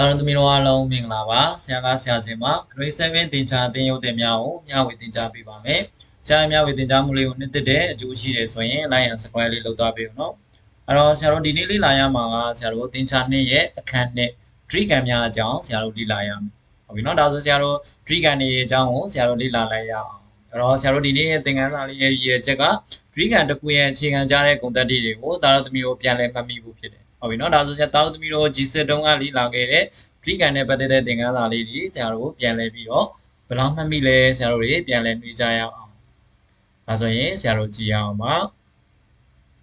တာရုံသမီးတို့အားလုံးမင်္ဂလာပါဆရာကဆရာစင်မှာ grade 7သင်ကြားသင်ရုပ်သင်များကိုမျှဝေသင်ကြားပေးပါမယ်ဆရာမျှဝေသင်ကြားမှုလေးကိုနှစ်သက်တဲ့အကျိုးရှိတယ်ဆိုရင် like and subscribe လေးလုပ်သွားပေးဦးနော်အဲ့တော့ဆရာတို့ဒီနေ့လေ့လာရမှာကဆရာတို့သင်ကြားနှစ်ရဲ့အခန်းနှစ် tree ကံများအကြောင်းဆရာတို့လေ့လာရမယ်ဟုတ်ပြီနော်ဒါဆိုဆရာတို့ tree ကံတွေအကြောင်းကိုဆရာတို့လေ့လာလိုက်ရအောင်အဲ့တော့ဆရာတို့ဒီနေ့ရဲ့သင်ခန်းစာလေးရဲ့ရည်ရွယ်ချက်က tree ကံတစ်ခုရဲ့အခြေခံကြားတဲ့ဂုဏ်သက်တွေကိုတာရုံသမီးတို့ပြန်လည်မှတ်မိဖို့ဖြစ်တယ် ဟုတ်ပြီနော်ဒါဆိုဆရာတာရုံသမီးတို့ G7 တုန်းကလေ့လာခဲ့တဲ့ tree ကန်နဲ့ပတ်သက်တဲ့သင်ခန်းစာလေးတွေဆရာတို့ပြန်လည်ပြီးတော့ဘယ်လောက်မှတ်မိလဲဆရာတို့တွေပြန်လည်နှွေးကြရအောင်ဒါဆိုရင်ဆရာတို့ကြည့်ရအောင်ပါ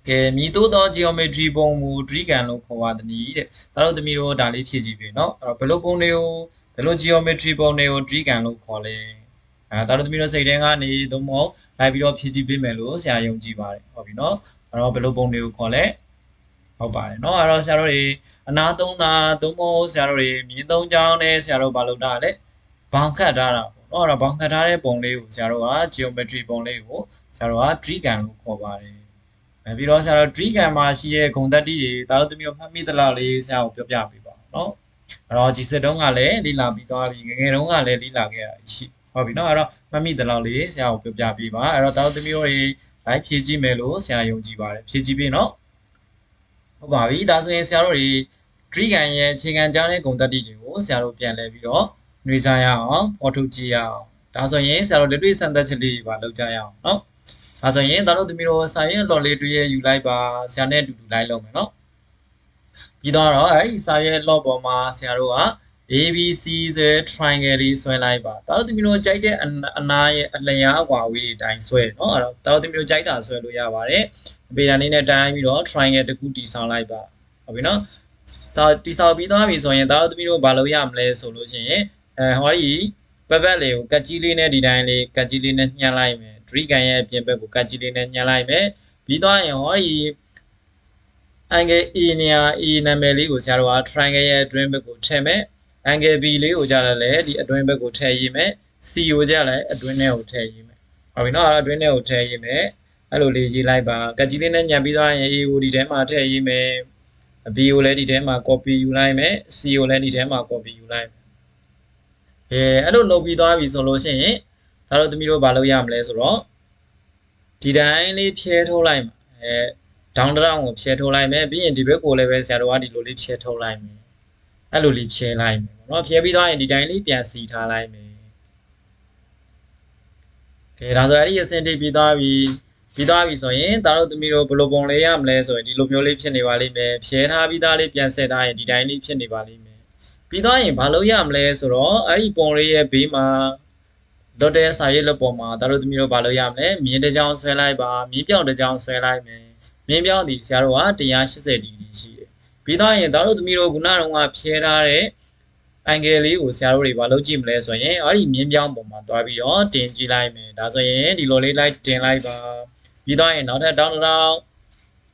ကဲမြည်တိုးသော geometry ပုံမူ tree ကန်လို့ခေါ်ပါသည်တဲ့ဒါတို့သမီးတို့ဒါလေးဖြည့်ကြည့်ပြီเนาะအဲ့တော့ဘယ်လိုပုံတွေကိုဘယ်လို geometry ပုံတွေကို tree ကန်လို့ခေါ်လဲအဲဒါတို့သမီးတို့စိတ်ထဲကနေသို့မဟုတ်လိုက်ပြီးတော့ဖြည့်ကြည့်ပေးမယ်လို့ဆရာယုံကြည်ပါတယ်ဟုတ်ပြီเนาะအဲ့တော့ဘယ်လိုပုံတွေကိုခေါ်လဲ ဟုတ်ပါတယ်เนาะအဲ့တော့ဆရာတို့တွေအနာသုံးတာသို့မဟုတ်ဆရာတို့တွေမြင်းသုံးချောင်းနဲ့ဆရာတို့ဘာလုပ်တာလဲဘောင်ခတ်ထားတာပေါ့เนาะအဲ့တော့ဘောင်ခတ်ထားတဲ့ပုံလေးကိုဆရာတို့က geometry ပုံလေးကိုဆရာတို့က tree can လို့ခေါ်ပါတယ်အဲပြီးတော့ဆရာတို့ tree can မှာရှိတဲ့ဂုဏ်သတ္တိတွေဒါတို့သမီးတို့မှတ်မိသလားလေးဆရာကိုပြောပြပေးပါเนาะအဲ့တော့ဒီစစ်တုံးကလည်းလိလာပြီးသွားပြီငငယ်တုန်းကလည်းလိလာခဲ့တာရှိဟုတ်ပြီเนาะအဲ့တော့မှတ်မိသလားလေးဆရာကိုပြောပြပေးပါအဲ့တော့ဒါတို့သမီးတို့တွေ live ဖြည့်ကြည့်မယ်လို့ဆရာယုံကြည်ပါတယ်ဖြည့်ကြည့်ပြီเนาะ ဟုတ်ပါပြီဒါဆိုရင်ဆရာတို့ဒီဒရိကံရဲ့အခြေခံကြားတဲ့ဂုဏ်သတ္တိတွေကိုဆရာတို့ပြန်လဲပြီးတော့နှွေးစားရအောင်ပေါ်ထုတ်ကြည့်ရအောင်ဒါဆိုရင်ဆရာတို့လက်တွေ့စမ်းသပ်ချက်လေးတွေပါလုပ်ကြရအောင်နော်ဒါဆိုရင်တို့သမီးတို့စာရွက်လော်လေးတွေရယူလိုက်ပါဆရာနဲ့အတူတူလိုက်လုပ်မယ်နော်ပြီးတော့အဲ့ဒီစာရွက်လော့ပေါ်မှာဆရာတို့က ABC ဆိုတဲ့ triangle လေးဆွဲလိုက်ပါဒါတို့သမီးတို့ကြိုက်တဲ့အနာရဲ့အလျားအကွာဝေးတွေအတိုင်းဆွဲနော်အဲ့တော့ဒါတို့သမီးတို့ကြိုက်တာဆွဲလို့ရပါတယ် ဗေဒာလေးနဲ့တိုင်းပြီးတော့ triangle တစ်ခုတည်ဆောက်လိုက်ပါဟုတ်ပြီနော်စာတည်ဆောက်ပြီးသွားပြီဆိုရင်သားတို့သမီးတို့ဘာလုပ်ရမလဲဆိုလို့ရှိရင်အဲဟောဒီပပက်လေးကိုကတ်ကြီးလေးနဲ့ဒီတိုင်းလေးကတ်ကြီးလေးနဲ့ညှပ်လိုက်မယ်ဒရိကန်ရဲ့အပြင်ဘက်ကိုကတ်ကြီးလေးနဲ့ညှပ်လိုက်မယ်ပြီးသွားရင်ဟောဒီ angle A နေရာ A နာမည်လေးကိုဆရာတို့က triangle ရဲ့အတွင်းဘက်ကိုထည့်မယ် angle B လေးကိုကြာလည်းဒီအတွင်းဘက်ကိုထည့်ရေးမယ် CO ကြာလည်းအတွင်းထဲကိုထည့်ရေးမယ်ဟုတ်ပြီနော်အဲ့တော့အတွင်းထဲကိုထည့်ရေးမယ် အဲ့လိုလေးရေးလိုက်ပါကတ်ကြီးလေးနဲ့ညှက်ပြီးသွားရင် A ကိုဒီထဲမှာထည့်ရေးမယ် B ကိုလည်းဒီထဲမှာ copy ယူလိုက်မယ် C ကိုလည်းဒီထဲမှာ copy ယူလိုက်မယ်အဲအဲ့လိုလုပ်ပြီးသွားပြီဆိုလို့ရှိရင်ဒါတို့သမီးတို့ဘာလုပ်ရမလဲဆိုတော့ဒီတိုင်းလေးဖြဲထုတ်လိုက်မှာအဲဒေါင်းတောင်းကိုဖြဲထုတ်လိုက်မယ်ပြီးရင်ဒီဘက်ကိုလည်းပဲဆရာတို့ကဒီလိုလေးဖြဲထုတ်လိုက်မယ်အဲ့လိုလေးဖြဲလိုက်မယ်ပေါ့နော်ဖြဲပြီးသွားရင်ဒီတိုင်းလေးပြန်စီထားလိုက်မယ်ကဲဒါဆိုအဲ့ဒီအစင်တိပြီးသွားပြီ ပြီးသွားပြီဆိုရင်ဒါတို့သမီးတို့ဘယ်လိုပုံလေးရမလဲဆိုရင်ဒီလိုမျိုးလေးဖြစ်နေပါလိမ့်မယ်ဖြဲထားပြီးသားလေးပြန်ဆက်ထားရင်ဒီတိုင်းလေးဖြစ်နေပါလိမ့်မယ်ပြီးသွားရင်ဘာလုပ်ရမလဲဆိုတော့အဲ့ဒီပုံလေးရဲ့ဘေးမှာလွတ်တဲ့စာရေးလက်ပေါ်မှာဒါတို့သမီးတို့ဘာလုပ်ရမလဲမြင်းတစ်ကြောင်ဆွဲလိုက်ပါမြင်းပြောင်တစ်ကြောင်ဆွဲလိုက်မယ်မြင်းပြောင်ဒီဆရာတို့က180ဒီဂရီရှိတယ်ပြီးသွားရင်ဒါတို့သမီးတို့ခုနကတော့ဖြဲထားတဲ့အန်ဂယ်လေးကိုဆရာတို့တွေဘာလုပ်ကြည့်မလဲဆိုရင်အဲ့ဒီမြင်းပြောင်းပုံမှာသွားပြီးတော့တင်ကြည့်လိုက်မယ်ဒါဆိုရင်ဒီလိုလေးလိုက်တင်လိုက်ပါ ပြီးသွားရင်နောက်ထပ်တောင်းတောင်း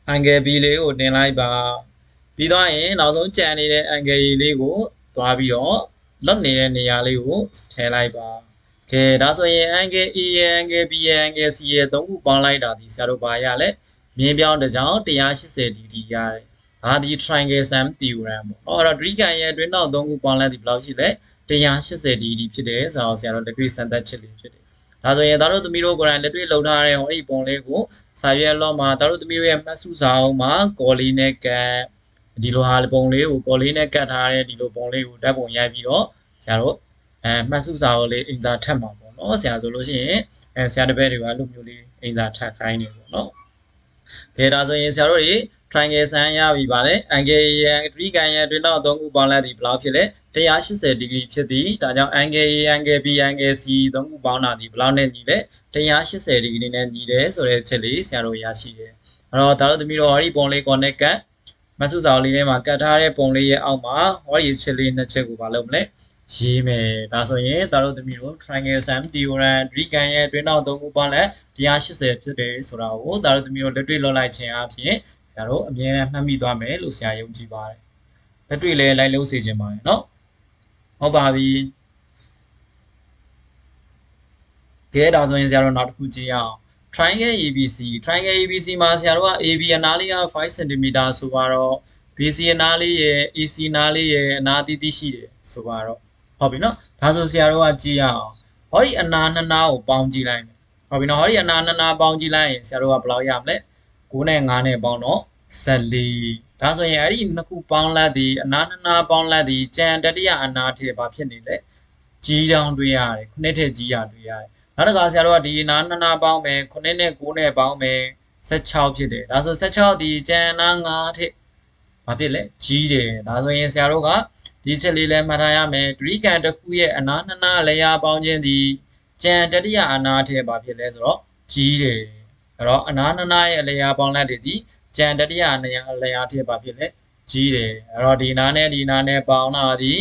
အန်ဂယ် B လေးကိုတင်လိုက်ပါပြီးသွားရင်နောက်ဆုံးကြံနေတဲ့အန်ဂယ် A လေးကိုသွားပြီးတော့လွတ်နေတဲ့နေရာလေးကိုထည့်လိုက်ပါကဲဒါဆိုရင်အန်ဂယ် E ရဲ့အန်ဂယ် B ရဲ့အန်ဂယ် C ရဲ့သုံးခုပေါင်းလိုက်တာဒီဆရာတို့ဘာရလဲမြင်းပြောင်းတစ်ကြောင်180ဒီဂရီရတယ်ဒါဒီ triangle sum theorem ပေါ့။အဲ့တော့ Drigan ရဲ့အတွင်းနောက်သုံးခုပေါင်းလိုက်ဒီဘယ်လောက်ရှိလဲ180ဒီဂရီဖြစ်တယ်ဆိုတော့ဆရာတို့လက်တွေ့စံသက်ချက်လေးဖြစ်တယ်။ ဒါဆိုရင်တို့သမီးတို့ကိုယ်တိုင်လက်တွေ့လုံထားတဲ့ဟောဒီပုံလေးကိုစာရွက်လောမှာတို့သမီးတို့ရဲ့မှတ်စုစာအုပ်မှာကော်လေးနဲ့ကတ်ဒီလိုဟာပုံလေးကိုကော်လေးနဲ့ကတ်ထားတဲ့ဒီလိုပုံလေးကိုဓာတ်ပုံရိုက်ပြီးတော့ဆရာတို့အဲမှတ်စုစာအုပ်လေးအင်စာထပ်မှာပေါ့နော်ဆရာဆိုလို့ရှိရင်အဲဆရာတပည့်တွေကအဲ့လိုမျိုးလေးအင်စာထပ်ခိုင်းနေပေါ့နော်။ခဲဒါဆိုရင်ဆရာတို့တွေ triangle ဆန်းရပြီပါတယ် angle ရဲ့ triangle ရဲ့အတွင်းနောက်သုံးခုပေါင်းလိုက်သည်ဘယ်လောက်ဖြစ်လဲ180ဒီဂရီဖြစ်သည်ဒါကြောင့် angle A angle B angle C သုံးခုပေါင်းတာဒီဘယ်လောက်နဲ့ညီလဲ180ဒီဂရီနဲ့ညီတယ်ဆိုတဲ့ချက်လေးဆရာတို့ရရှိတယ်အဲ့တော့ဒါတို့သမီးတို့ဟောဒီပုံလေး connect ကမဆုစာလေးထဲမှာကတ်ထားတဲ့ပုံလေးရဲ့အောက်မှာဟောဒီချက်လေးနှစ်ချက်ကိုမလုပ်မလဲရေးမယ်ဒါဆိုရင်ဒါတို့သမီးတို့ triangle sum theorem ဒီကန်ရဲ့အတွင်းနောက်သုံးခုပေါင်းလဲ180ဖြစ်တယ်ဆိုတာကိုဒါတို့သမီးတို့လက်တွေ့လွှတ်လိုက်ခြင်းအပြင် ဆရာတို့အမြဲတမ်းမှတ်မိသွားမယ်လို့ဆရာယုံကြည်ပါတယ်လက်တွေ့လည်းလိုက်လို့စေချင်ပါတယ်เนาะဟုတ်ပါပြီကဲဒါဆိုရင်ဆရာတို့နောက်တစ်ခုကြည့်ရအောင် triangle ABC triangle ABC မှာဆရာတို့က AB အနားလေးက5 cm ဆိုတော့ BC အနားလေးရယ် AC နားလေးရယ်အနားတီးတီးရှိတယ်ဆိုပါတော့ဟုတ်ပြီနော်ဒါဆိုဆရာတို့ကကြည့်ရအောင်ဟောဒီအနာနှစ်နားကိုပေါင်းကြည့်လိုက်မယ်ဟုတ်ပြီနော်ဟောဒီအနာနှစ်နားပေါင်းကြည့်လိုက်ရင်ဆရာတို့ကဘယ်လောက်ရမလဲ 9နဲ့9နဲ့ပေါင်းတော့14ဒါဆိုရင်အဲ့ဒီနှစ်ခုပေါင်းလိုက်ဒီအနာနှစ်နားပေါင်းလိုက်ဒီကြံတတိယအနာထည့်ဘာဖြစ်နေလဲကြီးချောင်းတွေးရတယ်ခုနှစ်ထည့်ကြီးရတွေးရတယ်နောက်တစ်ခါဆရာတို့ကဒီအနာနှစ်နားပေါင်းမယ်9နဲ့9နဲ့ပေါင်းမယ်16ဖြစ်တယ်ဒါဆို16ဒီကြံနာ9ထည့်ဘာဖြစ်လဲကြီးတယ်ဒါဆိုရင်ဆရာတို့ကဒီချက်လေးလည်းမှတ်ထားရမယ်ဒရိကန်တစ်ခုရဲ့အနာနှစ်နားလေယာပေါင်းခြင်းဒီကြံတတိယအနာထည့်ဘာဖြစ်လဲဆိုတော့ကြီးတယ် အဲ့တော့အနာနှစ်နားရဲ့လေယာပေါင်းလိုက်တဲ့ဒီကြံတတိယနေရာလေယာထည့်ဘာဖြစ်လဲကြီးတယ်အဲ့တော့ဒီနာနဲ့ဒီနာနဲ့ပေါင်းတာဒီ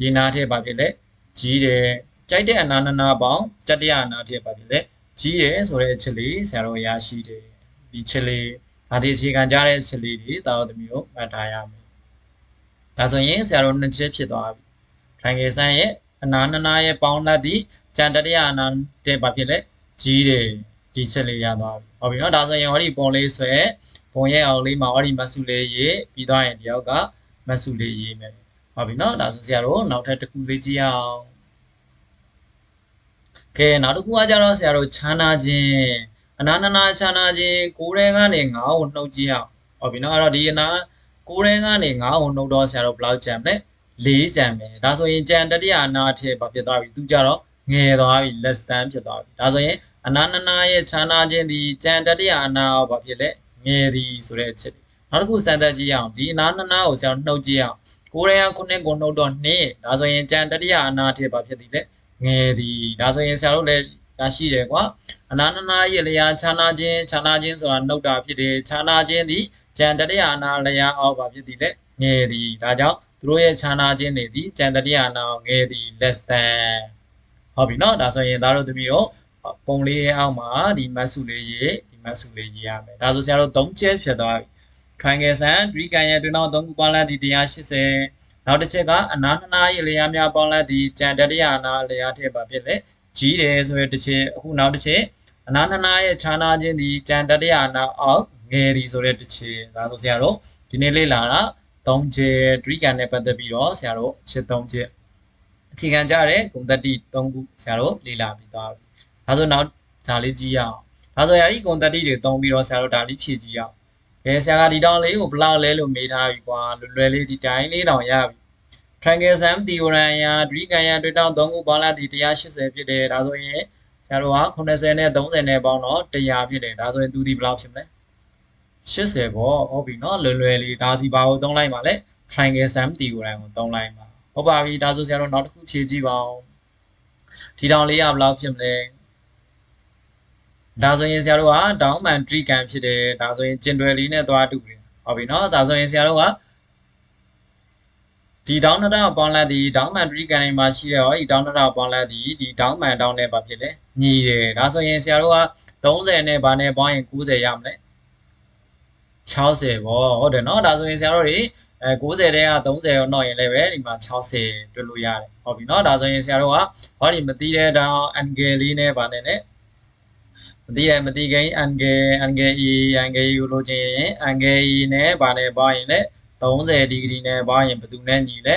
ဒီနာထည့်ဘာဖြစ်လဲကြီးတယ်ကြိုက်တဲ့အနာနှစ်နာပေါင်းတတိယအနာထည့်ဘာဖြစ်လဲကြီးတယ်ဆိုတဲ့အချက်လေးဆရာတို့ရရှိတယ်ဒီချက်လေးဒါဒီအခြေခံကြတဲ့ချက်လေးတွေတာတော်သမီးတို့မှတ်ထားရမယ်ဒါဆိုရင်ဆရာတို့နှစ်ချက်ဖြစ်သွားပြီ triangle ဆန်းရဲ့အနာနှစ်နာရဲ့ပေါင်းလက်သည့်ကြံတတိယအနာတဲ့ဘာဖြစ်လဲကြီးတယ် ဒီချက်လေးရသွားပြီဟုတ်ပြီနော်ဒါဆိုရင်ဟောဒီပုံလေးဆွဲပုံရဲ့အောင်လေးမှာဟောဒီမဆုလေးရေးပြီးသွားရင်တယောက်ကမဆုလေးရေးမယ်ဟုတ်ပြီနော်ဒါဆိုဆရာတို့နောက်ထပ်တစ်ခုလေးကြည့်အောင်ကဲနောက်တစ်ခုကကြတော့ဆရာတို့ခြားနာခြင်းအနာနနာခြားနာခြင်းကိုယ်ရဲကနေ9ကိုနှုတ်ကြည့်အောင်ဟုတ်ပြီနော်အဲ့တော့ဒီအနာကိုယ်ရဲကနေ9ကိုနှုတ်တော့ဆရာတို့ဘယ်လောက်ကြံမလဲ၄ကြံမယ်ဒါဆိုရင်ကြံတတိယအနာအထက်ဘာဖြစ်သွားပြီသူကြတော့ငယ်သွားပြီ less than ဖြစ်သွားပြီဒါဆိုရင် အနာနနာရဲ့ခြားနာခြင်းဒီကြံတတိယအနာကိုဘာဖြစ်လဲငယ်သည်ဆိုတဲ့အချက်နောက်တစ်ခုစမ်းသပ်ကြည့်ရအောင်ဒီအနာနနာကိုဆရာတို့နှုတ်ကြည့်ရအောင်ကိုယ်ရဲကခုနှစ်ကိုနှုတ်တော့2ဒါဆိုရင်ကြံတတိယအနာအထက်ဘာဖြစ်သည်လဲငယ်သည်ဒါဆိုရင်ဆရာတို့လည်းရရှိတယ်ကွာအနာနနာရဲ့လျာခြားနာခြင်းခြားနာခြင်းဆိုတာနှုတ်တာဖြစ်တယ်ခြားနာခြင်းသည်ကြံတတိယအနာလျာအောက်ဘာဖြစ်သည်လဲငယ်သည်ဒါကြောင့်သူတို့ရဲ့ခြားနာခြင်းတွေသည်ကြံတတိယအနာငယ်သည် less than ဟုတ်ပြီနော်ဒါဆိုရင်ဒါတို့သမီးတို့ ပုံလေးရဲ့အောက်မှာဒီမတ်စုလေးရေးဒီမတ်စုလေးရေးရမယ်ဒါဆိုဆရာတို့၃ချက်ဖြစ်သွားပြီ triangle ဆန်ဒရီကန်ရဲ့တွင်တော့၃ခုပေါင်းလိုက်သည်180နောက်တစ်ချက်ကအနာနှစ်နားရဲ့လျာများပေါင်းလိုက်သည်ကြံတတိယအနာလျာထည့်ပါဖြစ်လေကြီးတယ်ဆိုရတစ်ချက်အခုနောက်တစ်ချက်အနာနှစ်နားရဲ့ခြားနာခြင်းသည်ကြံတတိယအနာအောက်ငယ်သည်ဆိုတဲ့တစ်ချက်ဒါဆိုဆရာတို့ဒီနေ့လေ့လာတာ၃ချက်ဒရီကန်နဲ့ပတ်သက်ပြီးတော့ဆရာတို့အချက်၃ချက်အခြေခံကြတဲ့ဂုဏ်သတ္တိ၃ခုဆရာတို့လေ့လာပြီးသွားပြီ ဒါဆိုနောက်ဇာလေးကြည့်ရအောင်ဒါဆိုရာဒီဂုဏ်သတ္တိတွေသုံးပြီးတော့ဆရာတို့ဒါလေးဖြည့်ကြည့်ရအောင်ကဲဆရာကဒီတောင်လေးကိုဘလောက်လဲလို့မေးထားပြီကွာလွယ်လွယ်လေးဒီတိုင်းလေးတောင်ရပြီ triangle sum theorem အရာဒရီကန်ရတွေ့တောင်3ခုပေါင်းလိုက်သည်180ဖြစ်တယ်ဒါဆိုရင်ဆရာတို့က80နဲ့30နဲ့ပေါင်းတော့100ဖြစ်တယ်ဒါဆိုရင်သူဒီဘယ်လောက်ဖြစ်မလဲ80ပေါ့ဟုတ်ပြီနော်လွယ်လွယ်လေးဒါစီပါကိုသုံးလိုက်ပါလေ triangle sum theorem ကိုသုံးလိုက်ပါဟုတ်ပါပြီဒါဆိုဆရာတို့နောက်တစ်ခုဖြည့်ကြည့်ပါဦးဒီတောင်လေးရဘယ်လောက်ဖြစ်မလဲ ဒါဆိုရင်ဆရာတို့ကဒေါင်းမန်ထရီကန်ဖြစ်တယ်ဒါဆိုရင်ကျင်တွယ်လေးနဲ့သွားတူတယ်ဟုတ်ပြီနော်ဒါဆိုရင်ဆရာတို့ကဒီဒေါင်းနှစ်တောင်ပေါင်းလိုက်ဒီဒေါင်းမန်ထရီကန်တွေမှာရှိတဲ့ဟောဒီဒေါင်းနှစ်တောင်ပေါင်းလိုက်ဒီဒီဒေါင်းမန်တောင်းနဲ့ဘာဖြစ်လဲညီတယ်ဒါဆိုရင်ဆရာတို့က30နဲ့ဘာနဲ့ပေါင်းရင်90ရမလဲ60ပေါ့ဟုတ်တယ်နော်ဒါဆိုရင်ဆရာတို့တွေအဲ90တဲက30ရောတော့ရင်လည်းပဲဒီမှာ60တွက်လို့ရတယ်ဟုတ်ပြီနော်ဒါဆိုရင်ဆရာတို့ကဟောဒီမသိတဲ့တောင် angle လေးနဲ့ဗာနဲ့နဲ့ မသိရမသိကိန်း angle angle e angle e ကိုလိုချင်ရင် angle e နဲ့ဗာနဲ့ပေါင်းရင်လည်း30ဒီဂရီနဲ့ပေါင်းရင်ဘယ်သူနဲ့ညီလဲ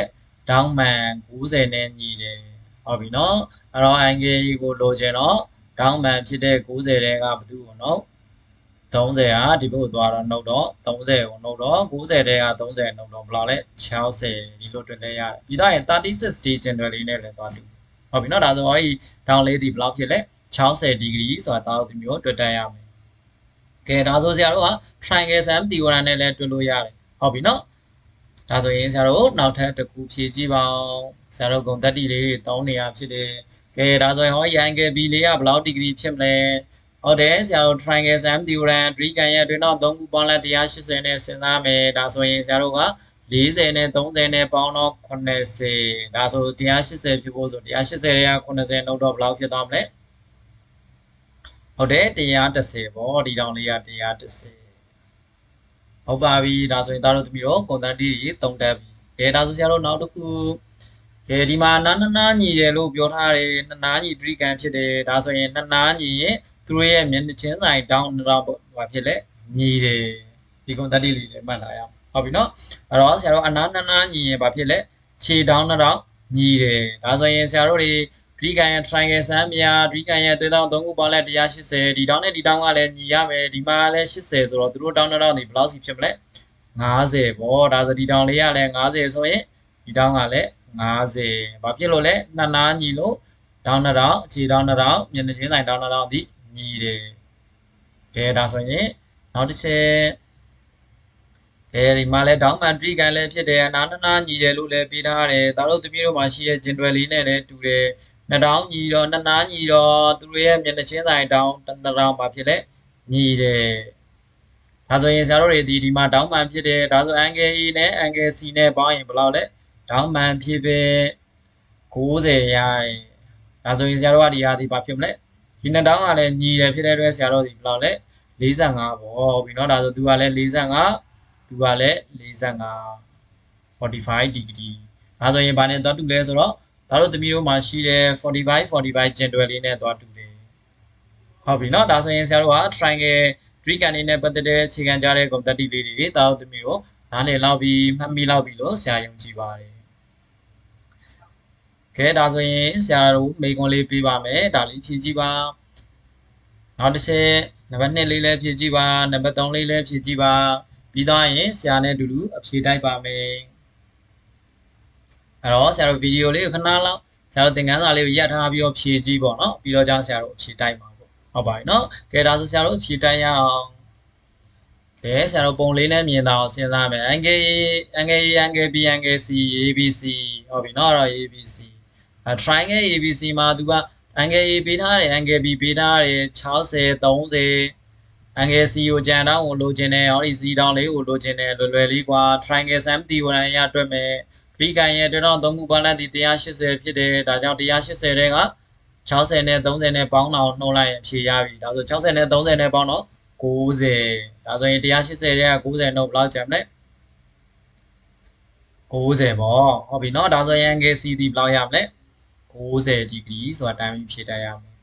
ဒေါင်းမှန်90နဲ့ညီတယ်ဟုတ်ပြီနော်အဲ့တော့ angle e ကိုလိုချင်တော့ဒေါင်းမှန်ဖြစ်တဲ့90တဲကဘယ်သူကိုနော်30ဟာဒီဘက်ကိုသွားတော့နှုတ်တော့30ကိုနှုတ်တော့90တဲက30နှုတ်တော့ဘယ်လောက်လဲ60ဒီလိုတွင်လဲရတယ်ပြီးတော့ရင်36 stage general လေးနဲ့လည်းသွားတူဟုတ်ပြီနော်ဒါဆိုဟောဒီ down လေးဒီဘယ်လောက်ဖြစ်လဲ 60 degree ဆိုတာတာတို့ဒီမျိုးတွေ့တတ်ရမယ်ကဲဒါဆိုဆရာတို့က triangle sum theorem နဲ့လည်းတွေ့လို့ရတယ်ဟုတ်ပြီနော်ဒါဆိုရင်ဆရာတို့နောက်ထပ်တစ်ခုဖြည့်ကြည့်ပါအောင်ဆရာတို့ဂုံတက်တီလေးတောင်းနေရဖြစ်တယ်ကဲဒါဆိုရင်ဟော angle b လေးကဘယ်လောက် degree ဖြစ်မလဲဟုတ်တယ်ဆရာတို့ triangle sum theorem ဒရီကန်ရဲ့အတွင်းတော့3ခုပေါင်းလိုက်180နဲ့စဉ်းစားမယ်ဒါဆိုရင်ဆရာတို့က40နဲ့30နဲ့ပေါင်းတော့80ဒါဆို180ဖြစ်ဖို့ဆို180တွေက80နှုတ်တော့ဘယ်လောက်ဖြစ်သွားမလဲ ဟုတ်တယ်130ပေါ့ဒီတောင်လေးက130ဟုတ်ပါပြီဒါဆိုရင်သားတို့သမီးတို့ကွန်တန်တီကြီးတုံတက်ပြီကဲဒါဆိုဆရာတို့နောက်တစ်ခုကဲဒီမှာနာနာနာညီတယ်လို့ပြောထားတယ်နာနာညီဒရီကန်ဖြစ်တယ်ဒါဆိုရင်နာနာညီရင်သူတို့ရဲ့မျက်နှာချင်းဆိုင်တောင်းတော့ဘာဖြစ်လဲညီတယ်ဒီကွန်တန်တီလေးလည်းမှတ်လာရအောင်ဟုတ်ပြီနော်အဲ့တော့ဆရာတို့အနာနှစ်နားညီရင်ဘာဖြစ်လဲခြေတောင်းနှစ်တောင်းညီတယ်ဒါဆိုရင်ဆရာတို့တွေ ဂရိကန်ရဲ့ triangle စမ်းမြာဂရိကန်ရဲ့သွေးတောင်းသုံးခုပေါင်းလဲ180ဒီတောင်းနဲ့ဒီတောင်းကလည်းညီရမယ်ဒီမှာလည်း80ဆိုတော့သူတို့တောင်းနှစ်တောင်းဒီဘယ်လောက်စီဖြစ်မလဲ50ပေါ့ဒါဆိုဒီတောင်းလေးကလည်း50ဆိုရင်ဒီတောင်းကလည်း50ဘာဖြစ်လို့လဲနှစ်နားညီလို့တောင်းနှစ်တောင်းအခြေတောင်းနှစ်တောင်းမျက်နှာချင်းဆိုင်တောင်းနှစ်တောင်းဒီညီတယ်ကဲဒါဆိုရင်နောက်တစ်ချက်အဲဒီမှာလဲဒေါင်းမန်ထရီကန်လည်းဖြစ်တယ်အနာနနာညီတယ်လို့လည်းပြထားတယ်ဒါတို့သမီးတို့မှာရှိတဲ့ဂျင်တွယ်လေးနဲ့လည်းတူတယ် နှစ်တောင်းညီတော့နှစ်နားညီတော့သူတို့ရဲ့မျက်နှာချင်းဆိုင်တောင်းတစ်တောင်းပါဖြစ်လဲညီတယ်ဒါဆိုရင်ဆရာတို့တွေဒီဒီမှာဒေါင်းမန်ဖြစ်တယ်ဒါဆို angle A နဲ့ angle C နဲ့ပေါင်းရင်ဘယ်လောက်လဲဒေါင်းမန်ဖြစ်ပဲ90ရတယ်ဒါဆိုရင်ဆရာတို့ကဒီဟာဒီဘာဖြစ်မလဲဒီနှစ်တောင်းကလည်းညီတယ်ဖြစ်တဲ့အတွက်ဆရာတို့ဒီဘယ်လောက်လဲ45ပေါ့ဟုတ်ပြီเนาะဒါဆိုသူကလည်း45သူကလည်း45 45 degree ဒါဆိုရင်ဘာနဲ့သွားတူလဲဆိုတော့ ဒါတို့သမီးတို့မှာရှိတဲ့45 45 gentle လေးနဲ့သွားတူတယ်ဟုတ်ပြီเนาะဒါဆိုရင်ဆရာတို့က triangle Greek အနေနဲ့ပတ်သက်တဲ့အခြေခံကြားတဲ့ concept လေးတွေဒါတို့သမီးတို့နားလည်လောက်ပြီးမှတ်မိလောက်ပြီးလို့ဆရာယုံကြည်ပါတယ်ကဲဒါဆိုရင်ဆရာတို့မိကွန်လေးပေးပါမယ်ဒါလေးဖြည့်ကြည့်ပါနောက်တစ်ချက်နံပါတ်2လေးလည်းဖြည့်ကြည့်ပါနံပါတ်3လေးလည်းဖြည့်ကြည့်ပါပြီးတော့ရင်ဆရာနဲ့အတူတူအဖြေတိုက်ပါမယ် အဲ့တော့ဆရာတို့ဗီဒီယိုလေးကိုခဏလောက်ဆရာတို့သင်ခန်းစာလေးကိုရပ်ထားပြီးတော့ဖြေကြည့်ပေါ့နော်ပြီးတော့ကြောင်းဆရာတို့အဖြေတိုက်ပါပေါ့ဟုတ်ပါပြီနော်ကဲဒါဆိုဆရာတို့အဖြေတိုက်ရအောင်ကဲဆရာတို့ပုံလေးနဲ့မြင်တာအောင်စဉ်းစားမယ် angle angle A angle B angle C ABC ဟုတ်ပြီနော်အဲ့တော့ ABC အဲ triangle ABC မှာသူက angle A ပေးထားတယ် angle B ပေးထားတယ်60 30 angle C ကိုကြံတောင်းကိုလိုချင်တယ်ဟောဒီ C တောင်းလေးကိုလိုချင်တယ်လွယ်လွယ်လေးကွာ triangle sum တီဝင်ရအတွက်မယ် ဂရိကန်ရဲ့တွန်းတော့သုံးခုပေါင်းလိုက်ဒီ180ဖြစ်တယ်ဒါကြောင့်180တဲ့က60နဲ့30နဲ့ပေါင်းတော့နှုတ်လိုက်ရင်ဖြေရပြီဒါဆို60နဲ့30နဲ့ပေါင်းတော့90ဒါဆိုရင်180တဲ့က90နှုတ်ဘယ်လောက်ကျန်မလဲ90ပေါ့ဟုတ်ပြီเนาะဒါဆိုရင် angle C ဒီဘယ်လောက်ရမလဲ90 degree ဆိုတာတိုင်းပြီးဖြေတတ်ရမယ်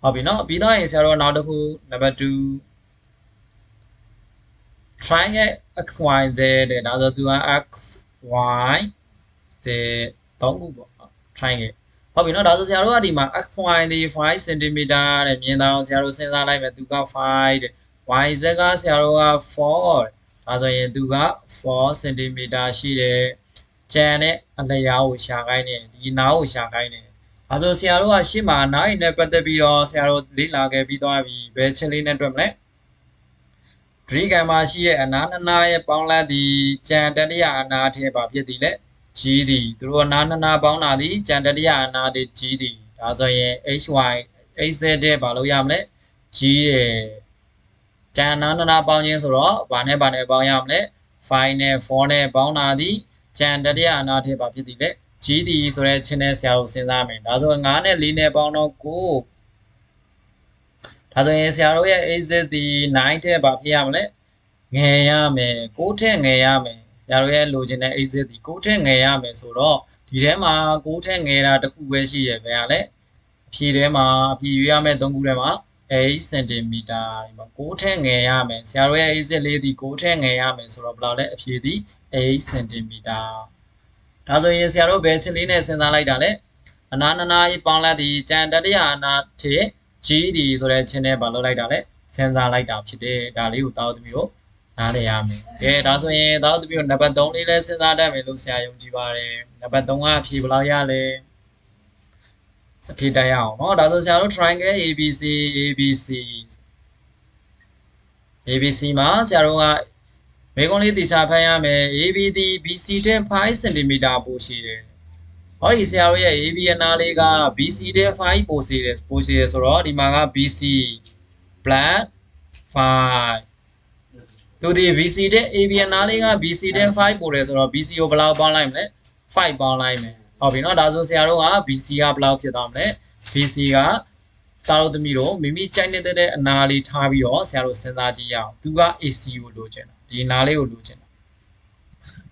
ဟုတ်ပြီเนาะပြီးတော့ရင်ဆရာတို့နောက်တစ်ခု number 2 triangle xyz တဲ့ဒါဆိုသူက x y 83ခုပေါ့ထိုင်းခဲ့ဟုတ်ပြီနော်ဒါဆိုဆရာတို့ကဒီမှာ xy သည်5 cm တဲ့မြင်တော့ဆရာတို့စဉ်းစားလိုက်မယ်သူက5တဲ့ y z ကဆရာတို့က4ဒါဆိုရင်သူက4 cm ရှိတယ်ကြံတဲ့အလျားကိုရှာခိုင်းတယ်ဒီနားကိုရှာခိုင်းတယ်ဒါဆိုဆရာတို့ကရှေ့မှာနားရင်နဲ့ပတ်သက်ပြီးတော့ဆရာတို့လေ့လာခဲ့ပြီးသွားပြီဘယ်ချက်လေးနဲ့တွေ့မလဲဒရီကံမှာရှိတဲ့အနားနနာရဲ့ပေါင်းလန့်သည်ကြံတတရအနားထဲပါဖြစ်သည်လက် သည်သူတို့အနာနနာပေါင်းတာသည်ကြံတတိယအနာတွေကြီးသည်ဒါဆိုရင် hy hz တဲ့ဘာလို့ရမလဲကြီးတယ်ကြံနာနနာပေါင်းခြင်းဆိုတော့ဘာနဲ့ဘာနဲ့ပေါင်းရမလဲ5နဲ့4နဲ့ပေါင်းတာသည်ကြံတတိယအနာထဲပါဖြစ်သည်လေကြီးသည်ဆိုတဲ့ချင်းနဲ့ဆရာတို့စဉ်းစားမယ်ဒါဆို9နဲ့4နဲ့ပေါင်းတော့9ဒါဆိုရင်ဆရာတို့ရဲ့ AZ ဒီ9ထဲပါဖြစ်ရမလဲငယ်ရမယ်6ထဲငယ်ရမယ်ဆ ရာတို့ရဲ့လိုချင်တဲ့ AZ ဒီ6ထဲငယ်ရမယ်ဆိုတော့ဒီထဲမှာ6ထဲငယ်တာတစ်ခုပဲရှိရပဲဟာလေအဖြေထဲမှာအဖြေရွေးရမယ်3ခုထဲမှာ8 cm ဒီမှာ6ထဲငယ်ရမယ်ဆရာတို့ရဲ့ AZ လေးဒီ6ထဲငယ်ရမယ်ဆိုတော့ဘယ်လောက်လဲအဖြေဒီ8 cm ဒါဆိုရင်ဆရာတို့ဘယ်ချင်းလေးနဲ့စဉ်းစားလိုက်တာလဲအနာနနာကြီးပေါင်းလိုက်ဒီကြံတတိယအနာထေကြီးဒီဆိုတဲ့ချင်းနဲ့ပါလို့လိုက်တာလဲစဉ်းစားလိုက်တာဖြစ်တယ်ဒါလေးကိုတောက်သမီးကို နားလည်ရမယ်ကဲဒါဆိုရင်တောက်သမီးကိုနံပါတ်3လေးလဲစဉ်းစားတတ်မယ်လို့ဆရာယုံကြည်ပါတယ်နံပါတ်3ကအဖြေဘယ်လောက်ရလဲစဖြေတက်ရအောင်เนาะဒါဆိုဆရာတို့ triangle ABC ABC ABC မှာဆရာတို့ကမေကွန်လေးတေချာဖတ်ရမယ် AB ဒီ BC တဲ့5 cm ပိုရှိတယ်ဟောဒီဆရာတို့ရဲ့ AB အနာလေးက BC တဲ့5ပိုရှိတယ်ပိုရှိတယ်ဆိုတော့ဒီမှာက BC plus 5 သူဒီ BC တဲ့ ABN နားလေးက BC တဲ့5ပို့တယ်ဆိုတော့ BC ကိုဘယ်လောက်ပေါင်းလိုက်မလဲ5ပေါင်းလိုက်မယ်ဟုတ်ပြီနော်ဒါဆိုဆရာတို့က BC ကဘယ်လောက်ဖြစ်သွားမလဲ BC ကသားတို့သမီးတို့မိမိကြိုက်နေတဲ့အနာလေးထားပြီးတော့ဆရာတို့စဉ်းစားကြည့်ရအောင်သူက AC ကိုလိုချင်တာဒီနာလေးကိုလိုချင်တာ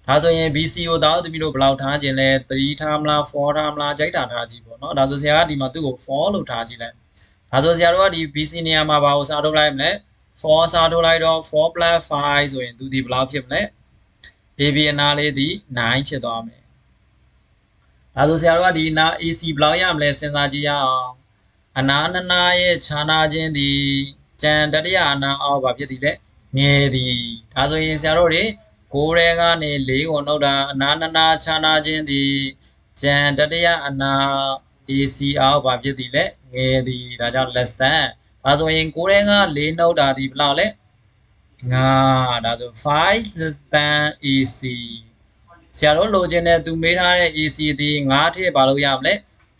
ဒါဆိုရင် BC ကိုသားတို့သမီးတို့ဘယ်လောက်ထားခြင်းလဲ3ထားမလား4ထားမလားကြိုက်တာထားကြည့်ပေါ့နော်ဒါဆိုဆရာကဒီမှာသူ့ကို4လို့ထားကြည့်လိုက်ဒါဆိုဆရာတို့ကဒီ BC နေရာမှာဘာကိုစားထုတ်လိုက်မလဲ 4စားထုတ်လိုက်တော့4 5ဆိုရင်သူဒီဘယ်လောက်ဖြစ်မလဲ AB အနာလေးသည်9ဖြစ်သွားမယ်ဒါဆိုဆရာတို့ကဒီအနာ AC ဘယ်လောက်ရမလဲစဉ်းစားကြည့်ရအောင်အနာနနာရဲ့ခြားနာခြင်းသည်ကြံတတိယအနာအောက်ဘာဖြစ်သည်လဲငယ်သည်ဒါဆိုရင်ဆရာတို့တွေကိုယ်ရဲကနေ၄ကိုနှုတ်တာအနာနနာခြားနာခြင်းသည်ကြံတတိယအနာ AC အောက်ဘာဖြစ်သည်လဲငယ်သည်ဒါကြောင့် less than ဒါဆိုရင်ကိုယ်ရဲက၄နှုတ်တာဒီဘယ်လောက်လဲငါဒါဆို5 less than AC ဆရာတို့လိုချင်တဲ့သူမေးထားတဲ့ AC ဒီ9ထည့်ပါလို့ရမလဲ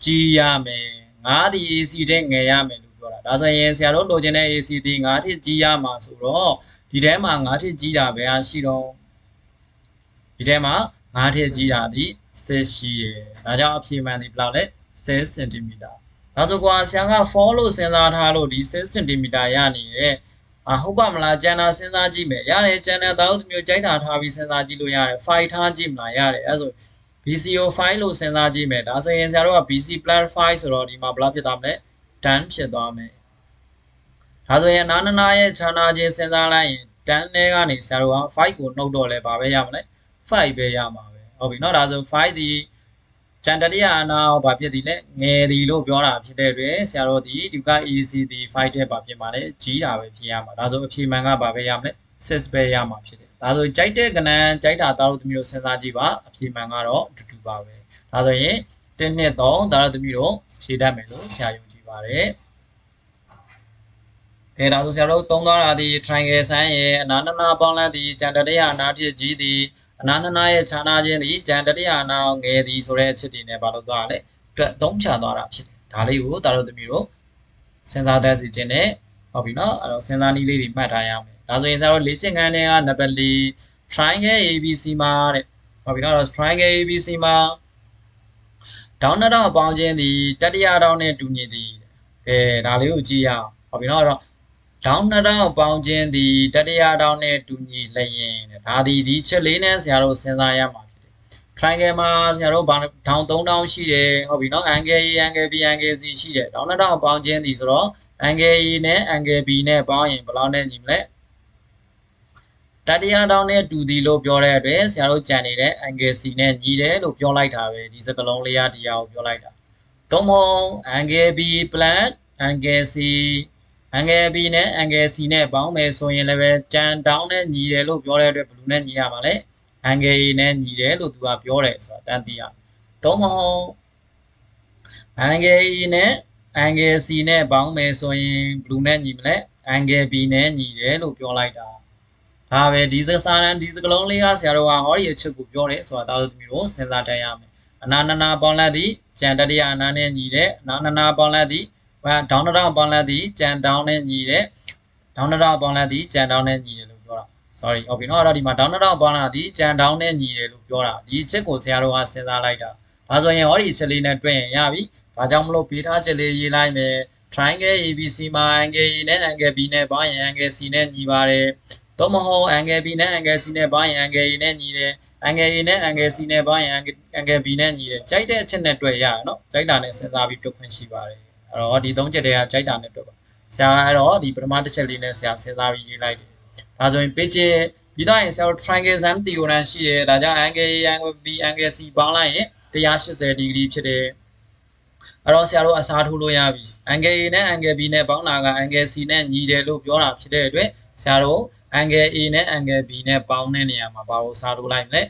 ကြီးရမယ်9ဒီ AC တဲ့ငယ်ရမယ်လို့ပြောတာဒါဆိုရင်ဆရာတို့လိုချင်တဲ့ AC ဒီ9ထည့်ကြီးရမှာဆိုတော့ဒီထဲမှာ9ထည့်ကြီးတာပဲအားရှိတော့ဒီထဲမှာ9ထည့်ကြီးတာဒီ6ရှိရယ်ဒါကြောင့်အဖြေမှန်ဒီဘယ်လောက်လဲ6 cm ဒါဆိုကွာဆရာက fall လို့စဉ်းစားထားလို့ဒီ6 cm ရနေရဲ့အဟုတ်ပါမလားကျန်တာစဉ်းစားကြည့်မယ်ရတယ်ကျန်တဲ့သားတို့မျိုးကြိုက်တာထားပြီးစဉ်းစားကြည့်လို့ရတယ် file ထားကြည့်မလားရတယ်အဲဆို BCO file လို့စဉ်းစားကြည့်မယ်ဒါဆိုရင်ဆရာတို့က BC plus 5ဆိုတော့ဒီမှာဘယ်လောက်ဖြစ်သွားမလဲ10ဖြစ်သွားမယ်ဒါဆိုရင်နာနနာရဲ့ခြားနာခြင်းစဉ်းစားလိုက်ရင်10နဲ့ကနေဆရာတို့က5ကိုနှုတ်တော့လဲဘာပဲရမလဲ5ပဲရမှာပဲဟုတ်ပြီเนาะဒါဆို5ဒီ ကျန်တတိယအနာဘာဖြစ်သည်လဲငယ်သည်လို့ပြောတာဖြစ်တဲ့အတွက်ဆရာတို့ဒီဒီက EC ဒီ5တဲ့ဘာဖြစ်မှာလဲကြီးတာပဲဖြစ်ရမှာဒါဆိုအဖြေမှန်ကဘာပဲရမလဲ6ပဲရမှာဖြစ်တယ်ဒါဆိုကြိုက်တဲ့ကဏ္ဍကြိုက်တာသားတို့သမီးတို့စဉ်းစားကြည့်ပါအဖြေမှန်ကတော့အတူတူပါပဲဒါဆိုရင်1နှစ်3သားတို့သမီးတို့ဖြေတတ်မယ်လို့ဆရာယုံကြည်ပါတယ်အဲဒါဆိုဆရာတို့သုံးသွားတာဒီ triangle ဆန်းရဲ့အနာနနာပေါင်းလန်းဒီကျန်တရအနာဖြစ်ကြီးသည် အနာနနာရဲ့ခြားနာခြင်းသည်ကျန်တရအနာငယ်သည်ဆိုတဲ့အချက်တွေနဲ့ဘာလို့သွားလဲအတွက်သုံးချသွားတာဖြစ်တယ်ဒါလေးကိုသားတို့သမီးတို့စဉ်းစားတတ်စီခြင်းနဲ့ဟုတ်ပြီနော်အဲ့တော့စဉ်းစားနည်းလေးတွေမှတ်ထားရမယ်ဒါဆိုရင်ဆရာတို့လေ့ကျင့်ခန်းတွေကနံပါတ်၄ triangle ABC မှာတဲ့ဟုတ်ပြီနော် triangle ABC မှာဒေါင်းနှစ်တောင်ပေါင်းခြင်းသည်တတိယတောင်နဲ့တူညီသည်ကဲဒါလေးကိုကြည့်ရအောင်ဟုတ်ပြီနော်အဲ့တော့ ဒေါင်းနှစ်တောင်ပေါင်းခြင်းသည်တတိယတောင်နဲ့တူညီလျင်ဒါဒီဒီချက်လေးနဲ့ဆရာတို့စဉ်းစားရမှာဖြစ်တယ် triangle မှာဆရာတို့ဘာဒေါင်း3တောင်ရှိတယ်ဟုတ်ပြီနော် angle A angle B angle C ရှိတယ်ဒေါင်းနှစ်တောင်ပေါင်းခြင်းသည်ဆိုတော့ angle A နဲ့ angle B နဲ့ပေါင်းရင်ဘယ်လောက်နဲ့ညီမလဲတတိယတောင်းနဲ့တူသည်လို့ပြောတဲ့အတွက်ဆရာတို့ကြံနေတဲ့ angle C နဲ့ညီတယ်လို့ပြောလိုက်တာပဲဒီစကလုံးလေးရတရားကိုပြောလိုက်တာသုံးမုံ angle B angle C angle B နဲ့ angle C နဲ့ပေါင်းမယ်ဆိုရင်လည်းပဲကြံတောင်းနဲ့ညီတယ်လို့ပြောတဲ့အတွက်ဘယ်လိုနဲ့ညီရမှာလဲ angle A နဲ့ညီတယ်လို့သူကပြောတယ်ဆိုတာတန်းသိရသုံးမုံ angle E နဲ့ angle C နဲ့ပေါင်းမယ်ဆိုရင်ဘယ်လိုနဲ့ညီမလဲ angle B နဲ့ညီတယ်လို့ပြောလိုက်တာဒါပဲဒီစစာရန်ဒီစကလုံးလေးကဆရာတော်ကဟောဒီအချက်ကိုပြောတယ်ဆိုတာသာသမီတို့စဉ်းစားတတ်ရမယ်အနာနနာပေါင်းလက်သည်ကြံတတိယအနာနဲ့ညီတဲ့အနာနနာပေါင်းလက်သည်ဘာ ဒေါင်းတောင်ပေါင်းလက်သည်ကြံတောင်းနဲ့ညီတဲ့ဒေါင်းတောင်ပေါင်းလက်သည်ကြံတောင်းနဲ့ညီတယ်လို့ပြောတာ sorry ဟုတ်ပြီနော်အဲ့တော့ဒီမှာဒေါင်းတောင်ပေါင်းလက်သည်ကြံတောင်းနဲ့ညီတယ်လို့ပြောတာဒီအချက်ကိုဆရာတော်ကစဉ်းစားလိုက်တာဒါဆိုရင်ဟောဒီအချက်လေးနဲ့တွေ့ရင်ရပြီဒါကြောင့်မလို့ပေးထားချက်လေးရေးလိုက်မယ် triangle ABC မှာ angle A နဲ့ angle B နဲ့ပေါင်းရင် angle C နဲ့ညီပါတယ်။သို့မဟုတ် angle B နဲ့ angle C နဲ့ပေါင်းရင် angle A နဲ့ညီတယ်။ angle A နဲ့ angle C နဲ့ပေါင်းရင် angle B နဲ့ညီတယ်။ကြိုက်တဲ့အချက်နဲ့တွေ့ရရနော်။ကြိုက်တာနဲ့စဉ်းစားပြီးတွက်ခွင့်ရှိပါတယ်။ အဲ့တော့ဒီသုံးချက်တည်းကကြိုက်တာနဲ့တွက်ပါ။ဆရာအဲ့တော့ဒီပထမတစ်ချက်လေးနဲ့ဆရာစဉ်းစားပြီးရေးလိုက်တယ်။ဒါဆိုရင် page ပြီးတော့ရင်ဆရာတို့ triangle sum theorem ရှိတယ်။ဒါကြောင့် angle A angle B angle C ပေါင်းလိုက်ရင်180ဒီဂရီဖြစ်တယ်။အဲ့တော့ဆရာတို့အစားထိုးလို့ရပြီ angle A နဲ့ angle B နဲ့ပေါင်းတာက angle C နဲ့ညီတယ်လို့ပြောတာဖြစ်တဲ့အတွက်ဆရာတို့ angle A နဲ့ angle B နဲ့ပေါင်းတဲ့နေရာမှာဘာကိုစားထိုးလိုက်မလဲ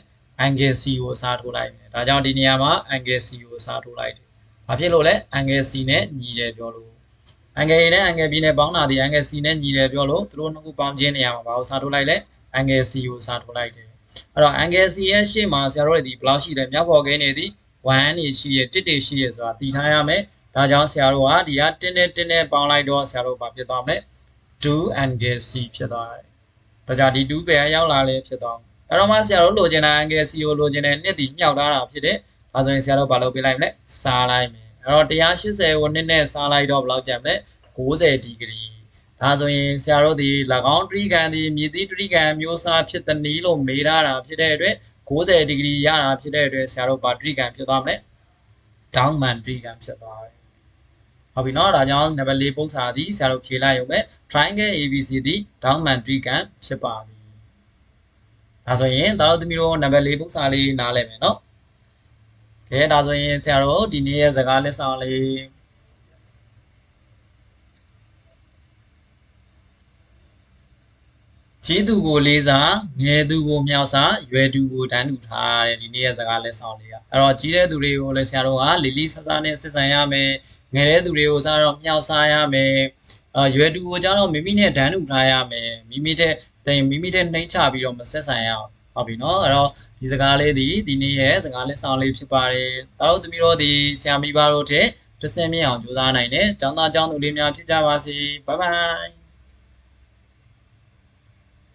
angle C ကိုစားထိုးလိုက်မယ်ဒါကြောင့်ဒီနေရာမှာ angle C ကိုစားထိုးလိုက်တယ် ဘာဖြစ်လို့လဲ angle C နဲ့ညီတယ်ပြောလို့ angle A နဲ့ angle B နဲ့ပေါင်းတာဒီ angle C နဲ့ညီတယ်ပြောလို့သူတို့နှစ်ခုပေါင်းခြင်းနေရာမှာဘာကိုစားထိုးလိုက်လဲ angle C ကိုစားထိုးလိုက်တယ်အဲ့တော့ angle C ရဲ့ရှေ့မှာဆရာတို့ဒီဘယ်လောက်ရှိလဲမြောက်ပေါ်ကင်းနေသည်1နေရှိရ1တေရှိရဆိုတာတည်ထားရမယ်ဒါကြောင့်ဆရာတို့ကဒီက1နဲ့1နဲ့ပေါင်းလိုက်တော့ဆရာတို့ဘာဖြစ်သွားမလဲ2 angle c ဖြစ်သွားတယ်ဒါကြောင့်ဒီ2ပဲရောက်လာလေဖြစ်သွားအဲ့တော့မှဆရာတို့လိုချင်တဲ့ angle c ကိုလိုချင်တဲ့နှစ်ဒီမြောက်ထားတာဖြစ်တယ် ဒါဆိုရင်ဆရာတို့ဘာလုပ်ပေးလိုက်မလဲစားလိုက်မယ်အဲ့တော့180ကိုနှစ်နဲ့စားလိုက်တော့ဘယ်လောက်ကျန်မလဲ90ဒီဂရီဒါဆိုရင်ဆရာတို့ဒီ၎င်းတရိကန်ဒီမြေသီးတရိကန်မျိုးစားဖြစ်တဲ့နည်းလို့မေးထားတာဖြစ်တဲ့အတွက်90ဒီဂရီရတာဖြစ်တဲ့အတွက်ဆရာတို့ဘာတရိကန်ဖြစ်သွားမလဲဒေါင်းမန်တရိကန်ဖြစ်သွားတယ်ဟုတ်ပြီနော်ဒါကြောင့်နံပါတ်၄ပုံစံသည်ဆရာတို့ဖြေလိုက်ရုံပဲ triangle ABC သည်ဒေါင်းမန်တရိကန်ဖြစ်ပါသည်ဒါဆိုရင်သားတို့သမီးတို့နံပါတ်၄ပု္ပ္ပစာလေးနားလည်မယ်နော် ကဲဒါဆိုရင်ဆရာတို့ဒီနေ့ရဲ့စကားလက်ဆောင်လေးကြီးသူကိုလေးစားငယ်သူကိုမြောက်စားရွယ်သူကိုတန်းတူထားတဲ့ဒီနေ့ရဲ့စကားလက်ဆောင်လေးကအဲ့တော့ကြီးတဲ့သူတွေကိုလည်းဆရာတို့ကလီလီဆဆနဲ့စစ်ဆန်ရမယ်ငယ်တဲ့သူတွေကိုစားတော့မြောက်စားရမယ်အာရွယ်သူကိုကြတော့မိမိနဲ့တန်းတူထားရမယ်မိမိတဲ့တင်မိမိတဲ့နှိမ့်ချပြီးတော့မဆက်ဆံရအောင်ဟုတ်ပြီနော်အဲ့တော့ ဒီစကားလေးဒီဒီနေ့ရဲ့စကားလက်ဆောင်လေးဖြစ်ပါတယ်ဒါတို့သမီးတို့ဒီဆရာမိဘတို့တဲ့တဆင်မြင့်အောင်ကြိုးစားနိုင်တဲ့ကျောင်းသားကျောင်းသူလေးများဖြစ်ကြပါစေဘိုင်ဘိုင်